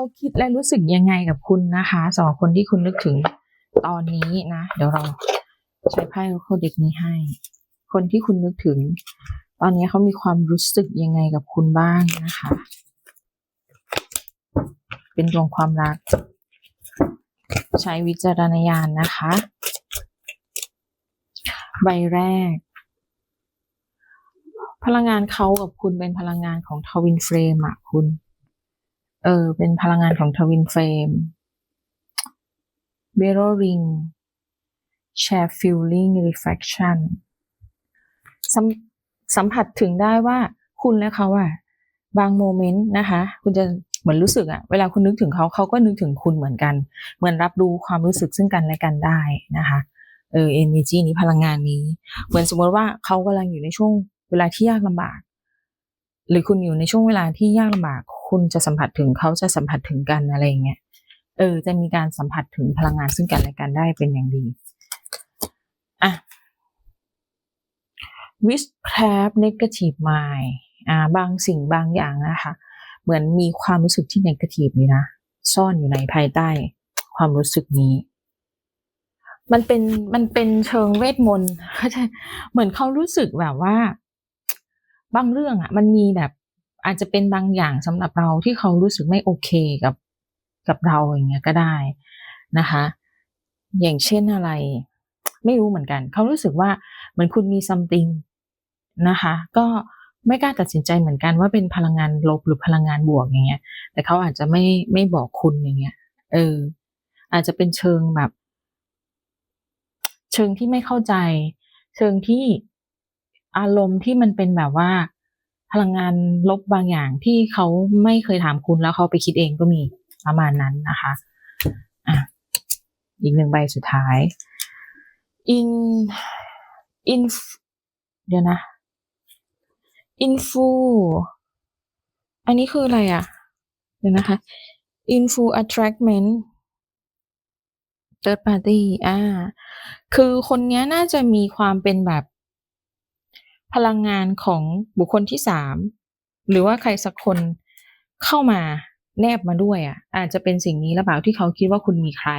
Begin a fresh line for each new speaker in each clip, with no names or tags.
เขาคิดและรู้สึกยังไงกับคุณนะคะสำหรับคนที่คุณนึกถึงตอนนี้นะ เดี๋ยวเราใช้ไพ่โคเด็กนี้ให้ คนที่คุณนึกถึง ตอนนี้เขามีความรู้สึกยังไงกับคุณบ้างนะคะ เป็นดวงความรัก ใช้วิจารณญาณนะคะ ใบแรก พลังงานเขากับคุณเป็นพลังงานของทวินเฟรมอะคุณ เออ เป็นพลังงานของทวินเฟรมเบโรริง share feeling reflection สัมสัมผัสถึงได้ว่าคุณและเขาอะบางโมเมนต์นะคะ คุณจะเหมือนรู้สึกอะเวลาคุณนึกถึงเขาเขาก็นึกถึงคุณเหมือนกัน เหมือนรับรู้ความรู้สึกซึ่งกันและกันได้นะคะเออ energy นี้พลังงานนี้ เหมือนสมมติว่าเขากำลังอยู่ในช่วงเวลาที่ยากลำบาก หรือคุณอยู่ในช่วงเวลาที่ยากลำบากคุณจะสัมผัสถึงเขาจะสัมผัสถึงกันอะไรอย่างเงี้ยเออ จะมีการสัมผัสถึงพลังงานซึ่งกันและกันได้เป็นอย่างดีอะ witchcraft negative mind อ่า บางสิ่งบางอย่างนะคะ เหมือนมีความรู้สึกที่ negative อยู่นะ ซ่อนอยู่ในภายใต้ความรู้สึกนี้ มันเป็น มันเป็นเชิงเวทมนต์เข้าใจเหมือนเขารู้สึกแบบว่า บางเรื่องอะ มันมีแบบอาจจะเป็นบางอย่างสำหรับเราที่เขารู้สึกไม่โอเคกับกับเราอย่างเงี้ยก็ได้นะคะ อย่างเช่นอะไร ไม่รู้เหมือนกัน เขารู้สึกว่าเหมือนคุณมีซัมติงนะคะ ก็ไม่กล้าตัดสินใจเหมือนกันว่าเป็นพลังงานลบหรือพลังงานบวกอย่างเงี้ย แต่เขาอาจจะไม่ไม่บอกคุณอย่างเงี้ย เออ อาจจะเป็นเชิงแบบ เชิงที่ไม่เข้าใจ เชิงที่ อารมณ์ที่มันเป็นแบบว่า พลังงานลบบางอย่างที่เขาไม่เคยถามคุณแล้วเขาไปคิดเองก็มีประมาณนั้นนะคะอะอีกหนึ่งใบสุดท้าย in in เดี๋ยวนะ info อันนี้คืออะไรอะ เดี๋ยวนะคะ info attractment third party อ่า คือคนนี้น่าจะมีความเป็นแบบ พลังงานของบุคคลที่สามหรือว่าใครสักคนเข้ามาแนบมาด้วยอะ อาจจะเป็นสิ่งนี้หรือเปล่าที่เขาคิดว่าคุณมีใคร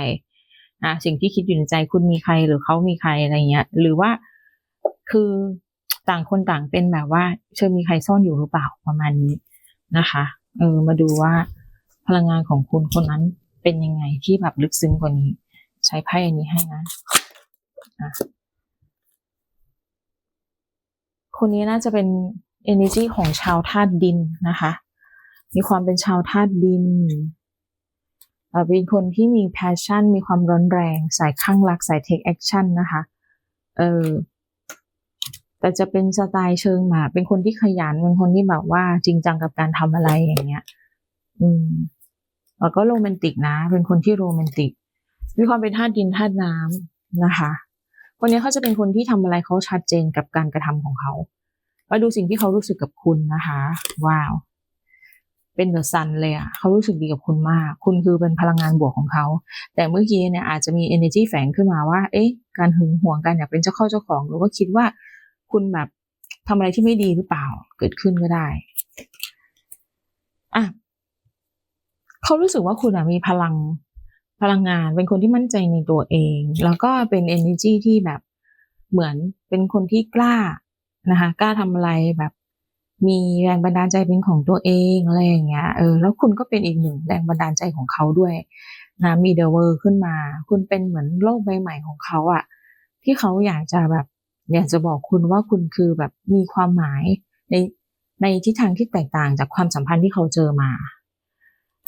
อ่าสิ่งที่คิดอยู่ในใจคุณมีใครหรือเขามีใครอะไรเงี้ย หรือว่าคือต่างคนต่างเป็นแบบว่าเชิญมีใครซ่อนอยู่หรือเปล่าประมาณนี้นะคะ เออ มาดูว่าพลังงานของคุณคนนั้นเป็นยังไงที่แบบลึกซึ้งกว่านี้ ใช้ไพ่อันนี้ให้นะอะ คนนี้น่าจะเป็น energy ของชาวธาตุดินนะคะ มีความเป็นชาวธาตุดินเป็นคนที่มี passion มีความร้อนแรง สายข้างรัก สาย take action นะคะ เออ แต่จะเป็นสไตล์เชิงแบบเป็นคนที่ขยัน เป็นคนที่แบบว่าจริงจังกับการทำอะไรอย่างเงี้ย อืม แล้วก็โรแมนติกนะ เป็นคนที่โรแมนติก มีความเป็นธาตุดินธาตุน้ำนะคะ คนนี้เขาจะเป็นคนที่ทำอะไรเขาชัดเจนกับการกระทำของเขามาดูสิ่งที่เขารู้สึกกับคุณนะคะ ว้าว เป็นเดอะซันเลยอะเขารู้สึกดีกับคุณมาก คุณคือเป็นพลังงานบวกของเขา แต่เมื่อกี้เนี่ยอาจจะมี energy แฝงขึ้นมาว่า เอ๊ะ การหึงหวงกันอยากเป็นเจ้าเข้าเจ้าของหรือว่าคิดว่าคุณแบบทำอะไรที่ไม่ดีหรือเปล่า เกิดขึ้นก็ได้อะเขารู้สึกว่าคุณอะมีพลัง พลังงาน เป็นคนที่มั่นใจในตัวเอง แล้วก็เป็น energy ที่แบบเหมือนเป็นคนที่กล้านะคะกล้าทำอะไรแบบมีแรงบันดาลใจเป็นของตัวเองอะไรอย่างเงี้ย เออ แล้วคุณก็เป็นอีกหนึ่งแรงบันดาลใจของเขาด้วยนะมีเดอะเวอร์ขึ้นมา คุณเป็นเหมือนโลกใบใหม่ของเขาอะที่เขาอยากจะแบบอยากจะบอกคุณว่าคุณคือแบบมีความหมายในในทิศทางที่แตกต่างจากความสัมพันธ์ที่เขาเจอมา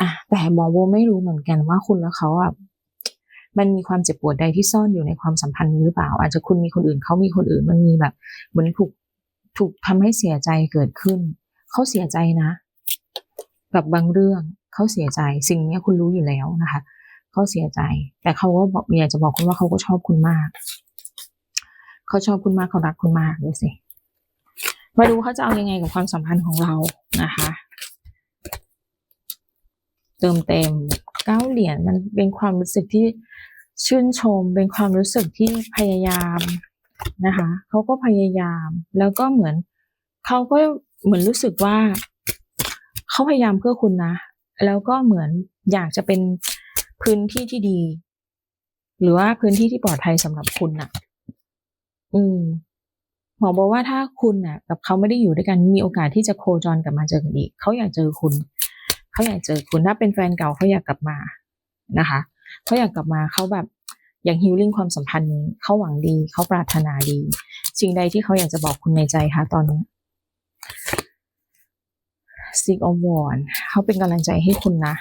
อะแต่หมอโบไม่รู้เหมือนกันว่าคุณและเขาอะมันมีความเจ็บปวดใดที่ซ่อนอยู่ในความสัมพันธ์นี้หรือเปล่า อาจจะคุณมีคนอื่นเขามีคนอื่นมันมีแบบเหมือนถูกถูกทำให้เสียใจเกิดขึ้น เขาเสียใจนะ กับบางเรื่องเขาเสียใจสิ่งนี้คุณรู้อยู่แล้วนะคะเขาเสียใจ แต่เขาก็บอกอยากจะบอกคุณว่าเขาก็ชอบคุณมากเขาชอบคุณมากเขารักคุณมากดูสิมาดูเขาจะเอายังไงกับความสัมพันธ์ของเรานะคะ เติมเต็มเก้าเหรียญมันเป็นความรู้สึกที่ชื่นชม เป็นความรู้สึกที่พยายามนะคะเขาก็พยายาม แล้วก็เหมือนเขาก็เหมือนรู้สึกว่าเขาพยายามเพื่อคุณนะ แล้วก็เหมือนอยากจะเป็นพื้นที่ที่ดี หรือว่าพื้นที่ที่ปลอดภัยสำหรับคุณน่ะ อืมหมอบอกว่าถ้าคุณน่ะ กับเขาไม่ได้อยู่ด้วยกันมีโอกาสที่จะโคจรกลับมาเจอกันอีกเขาอยากเจอคุณ เขาอยากเจอคุณถ้าเป็นแฟนเก่าเขาอยากกลับมานะคะเขาอยากกลับมาเขาแบบอยากฮิลลิ่งความสัมพันธ์นี้เขาหวังดีเขาปรารถนาดีสิ่งใดที่เขาอยากจะบอกคุณในใจคะตอนนี้ Six of Wands เขาเป็นกำลังใจให้คุณนะ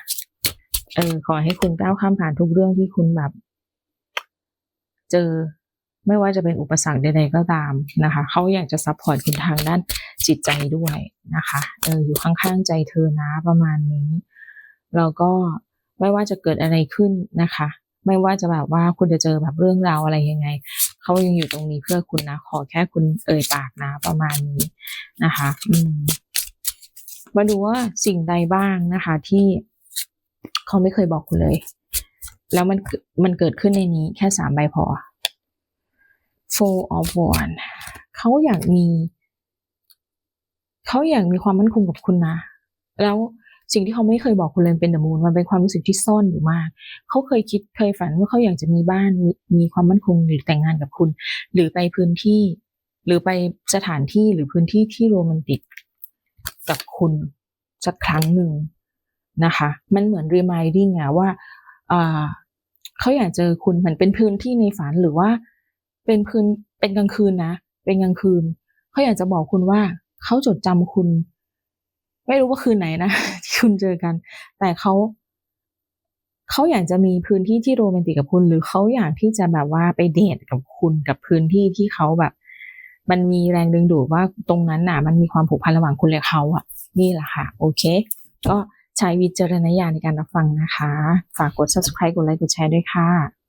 เออขอให้คุณก้าวข้ามผ่านทุกเรื่องที่คุณแบบ เจอ ไม่ว่าจะเป็นอุปสรรคใดๆก็ตามนะคะเขาอยากจะซัพพอร์ตคุณทางด้านจิตใจด้วยนะคะเอออยู่ข้างๆใจเธอนะประมาณนี้แล้วก็ไม่ว่าจะเกิดอะไรขึ้นนะคะ ไม่ว่าจะแบบว่าคุณจะเจอแบบเรื่องราวอะไรยังไงเขายังอยู่ตรงนี้เพื่อคุณนะ ขอแค่คุณเอ่ยปากนะประมาณนี้นะคะ อืมมาดูว่าสิ่งใดบ้างนะคะ ที่เขาไม่เคยบอกคุณเลย แล้วมันมันเกิดขึ้นในนี้แค่สามใบพอ Four of Wands เขาอยากมี เขาอยากมีความมั่นคงกับคุณนะ แล้วสิ่งที่เขาไม่เคยบอกคุณเลยเป็นเดมูนมันเป็นความรู้สึกที่ซ่อนอยู่มาก เขาเคยคิดเคยฝันว่าเขาอยากจะมีบ้านมีมีความมั่นคงหรือแต่งงานกับคุณ หรือไปพื้นที่ หรือไปสถานที่หรือพื้นที่ที่โรแมนติกกับคุณสักครั้งหนึ่งนะคะ มันเหมือน reminding อะว่าเขาอยากเจอคุณเหมือนเป็นพื้นที่ในฝันหรือว่า เป็นพื้นเป็นกลางคืนนะ เป็นกลางคืน เขาอยากจะบอกคุณว่าเขาจดจำคุณ ไม่รู้ว่าคืนไหนนะที่คุณเจอกัน แต่เขาเขาอยากจะมีพื้นที่ที่โรแมนติกกับคุณ หรือเขาอยากที่จะแบบว่าไปเดทกับคุณกับพื้นที่ที่เขาแบบ มันมีแรงดึงดูดว่าตรงนั้นน่ะ มันมีความผูกพันระหว่างคุณและเขาอะ นี่แหละค่ะ โอเค ก็ใช้วิจารณญาณในการรับฟังนะคะ ฝากกด subscribe กดไลค์กดแชร์ด้วยค่ะ